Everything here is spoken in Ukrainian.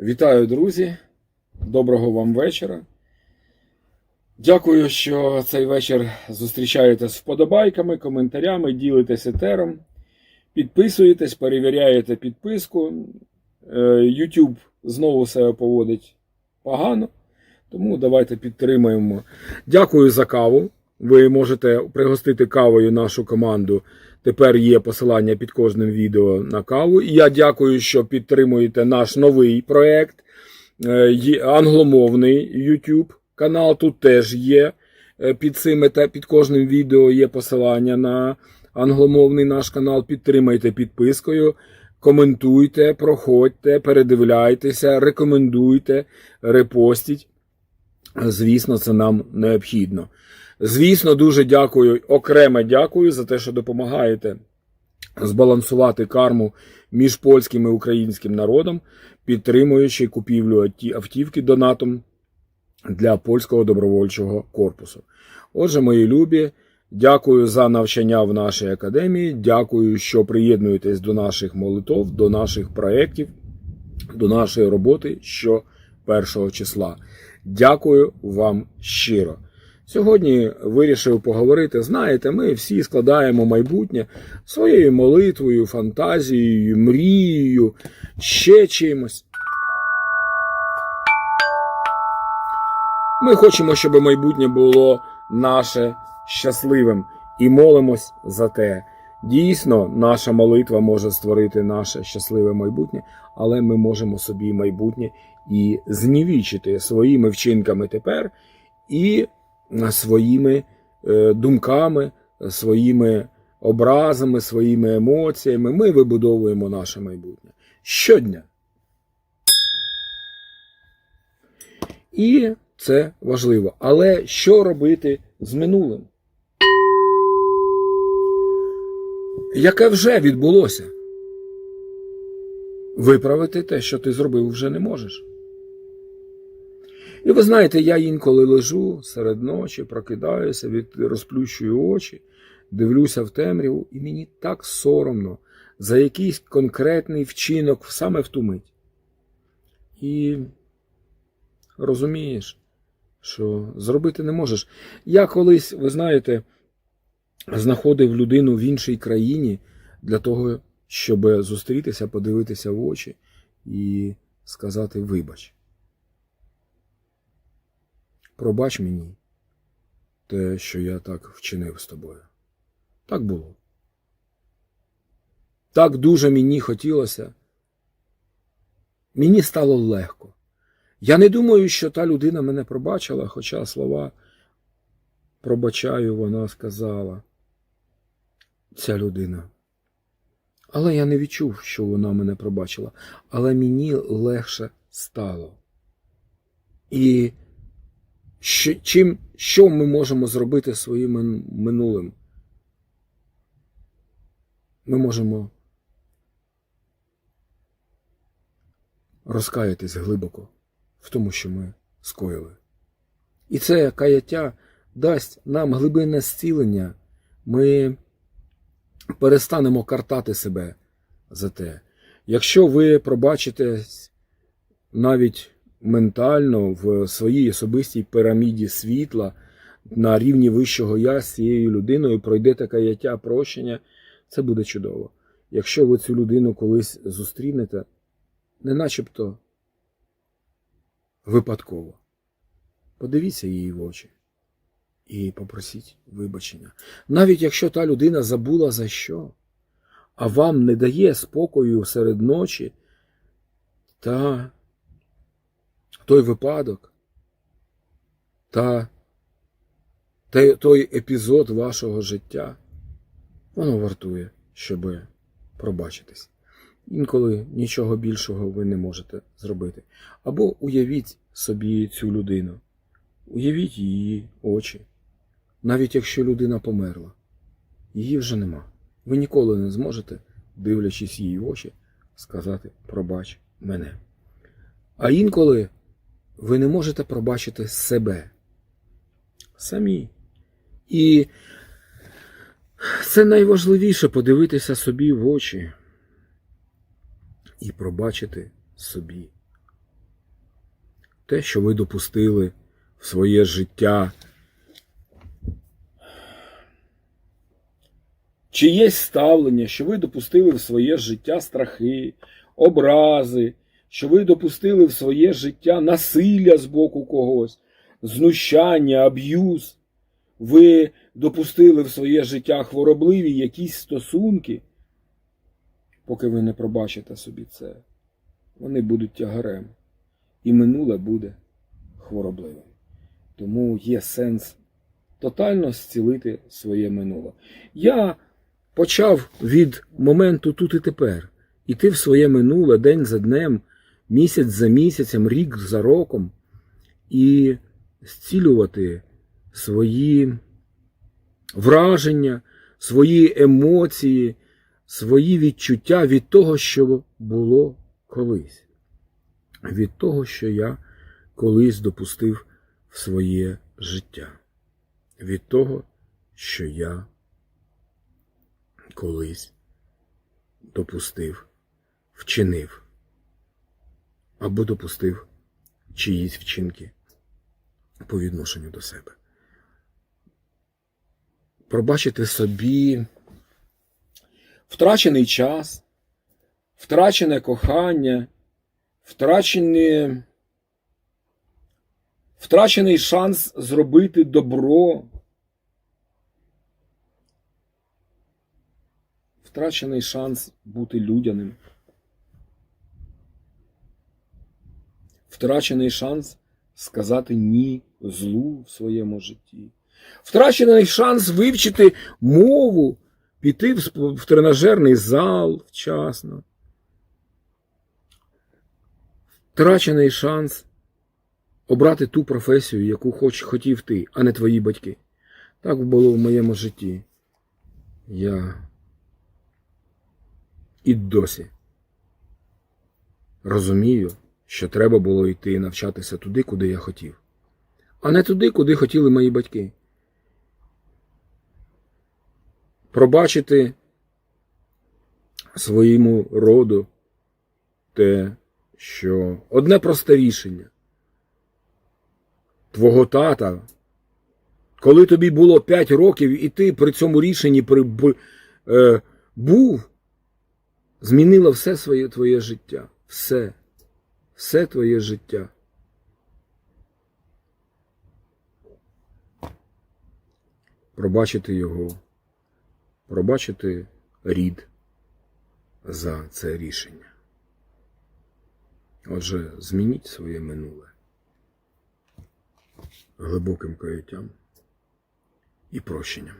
Вітаю, друзі! Доброго вам вечора. Дякую, що цей вечір зустрічаєте з вподобайками, коментарями, ділитесь етером, підписуєтесь, перевіряєте підписку. Е, YouTube знову себе поводить погано, тому давайте підтримаємо. Дякую за каву. Ви можете пригостити кавою нашу команду. Тепер є посилання під кожним відео на каву. Я дякую, що підтримуєте наш новий проект, е, англомовний YouTube канал. Тут теж є е, під цим та під кожним відео є посилання на англомовний наш канал. Підтримайте підпискою, коментуйте, проходьте, передивляйтеся, рекомендуйте, репостіть. Звісно, це нам необхідно. Звісно, дуже дякую, окреме дякую за те, що допомагаєте збалансувати карму між польським і українським народом, підтримуючи купівлю автівки донатом для польського добровольчого корпусу. Отже, мої любі, дякую за навчання в нашій академії. Дякую, що приєднуєтесь до наших молитов, до наших проєктів, до нашої роботи що першого числа. Дякую вам щиро. Сьогодні вирішив поговорити. Знаєте, ми всі складаємо майбутнє своєю молитвою, фантазією, мрією, ще чимось. Ми хочемо, щоб майбутнє було наше щасливим і молимось за те. Дійсно, наша молитва може створити наше щасливе майбутнє, але ми можемо собі майбутнє і знівічити своїми вчинками тепер і своїми е, думками, своїми образами, своїми емоціями. Ми вибудовуємо наше майбутнє щодня. І це важливо. Але що робити з минулим? Яке вже відбулося? Виправити те, що ти зробив, вже не можеш. І ви знаєте, я інколи лежу серед ночі, прокидаюся, від, розплющую очі, дивлюся в темряву, і мені так соромно за якийсь конкретний вчинок саме в ту мить. І розумієш, що зробити не можеш. Я колись, ви знаєте, знаходив людину в іншій країні для того, щоб зустрітися, подивитися в очі і сказати вибач. Пробач мені те, що я так вчинив з тобою. Так було. Так дуже мені хотілося. Мені стало легко. Я не думаю, що та людина мене пробачила, хоча слова пробачаю, вона сказала ця людина. Але я не відчув, що вона мене пробачила. Але мені легше стало. І що, чим, що ми можемо зробити своїм минулим? Ми можемо розкаятись глибоко в тому, що ми скоїли. І це каяття дасть нам глибинне зцілення. Ми перестанемо картати себе за те. Якщо ви пробачите навіть ментально в своїй особистій піраміді світла на рівні вищого я з цією людиною пройдете каяття прощення, це буде чудово. Якщо ви цю людину колись зустрінете, не начебто випадково, подивіться її в очі і попросіть вибачення. Навіть якщо та людина забула за що, а вам не дає спокою серед ночі, та той випадок, та той епізод вашого життя, воно вартує, щоб пробачитись. Інколи нічого більшого ви не можете зробити. Або уявіть собі цю людину, уявіть її очі. Навіть якщо людина померла, її вже нема. Ви ніколи не зможете, дивлячись її в очі, сказати пробач мене. А інколи ви не можете пробачити себе самі. І це найважливіше подивитися собі в очі і пробачити собі те, що ви допустили в своє життя. Чиєсь ставлення, що ви допустили в своє життя страхи, образи, що ви допустили в своє життя насилля з боку когось, знущання, аб'юз. Ви допустили в своє життя хворобливі якісь стосунки, поки ви не пробачите собі це, вони будуть тягарем, і минуле буде хворобливим. Тому є сенс тотально зцілити своє минуле. Я почав від моменту тут і тепер. Іти в своє минуле день за днем, місяць за місяцем, рік за роком і зцілювати свої враження, свої емоції, свої відчуття від того, що було колись, від того, що я колись допустив в своє життя, від того, що я колись допустив, вчинив або допустив чиїсь вчинки по відношенню до себе. Пробачити собі втрачений час, втрачене кохання, втрачене, втрачений шанс зробити добро, втрачений шанс бути людяним, втрачений шанс сказати ні злу в своєму житті. Втрачений шанс вивчити мову, піти в, тренажерний зал вчасно. Втрачений шанс обрати ту професію, яку хоч хотів ти, а не твої батьки. Так було в моєму житті. Я і досі. Розумію, що треба було йти навчатися туди, куди я хотів, а не туди, куди хотіли мої батьки. Пробачити своєму роду те, що одне просте рішення. Твого тата, коли тобі було 5 років, і ти при цьому рішенні при, е, був, змінило все своє твоє життя. Все. Все твоє життя. Пробачити його, пробачити рід за це рішення. Отже, змініть своє минуле глибоким каяттям і прощенням.